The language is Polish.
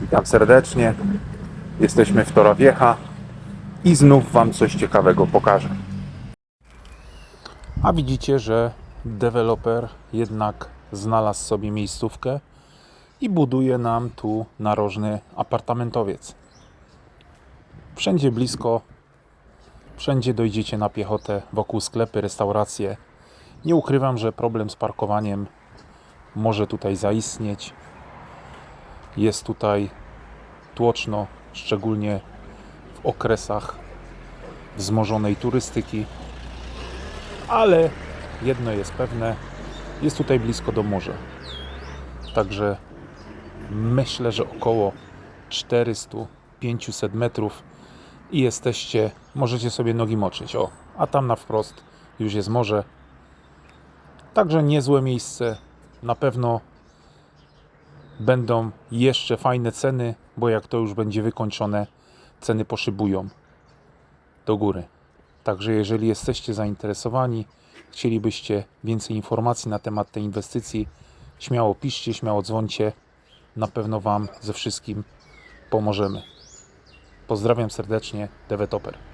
Witam serdecznie. Jesteśmy w Tora Vieja i znów Wam coś ciekawego pokażę. A widzicie, że deweloper jednak znalazł sobie miejscówkę i buduje nam tu narożny apartamentowiec. Wszędzie blisko, wszędzie dojdziecie na piechotę, wokół sklepy, restauracje. Nie ukrywam, że problem z parkowaniem może tutaj zaistnieć. Jest tutaj tłoczno, szczególnie w okresach wzmożonej turystyki. Ale jedno jest pewne, jest tutaj blisko do morza. Także myślę, że około 400-500 metrów i jesteście, możecie sobie nogi moczyć. O, a tam na wprost już jest morze. Także niezłe miejsce. Na pewno będą jeszcze fajne ceny, bo jak to już będzie wykończone, ceny poszybują do góry. Także jeżeli jesteście zainteresowani, chcielibyście więcej informacji na temat tej inwestycji, śmiało piszcie, śmiało dzwońcie. Na pewno Wam ze wszystkim pomożemy. Pozdrawiam serdecznie, Dewetoper.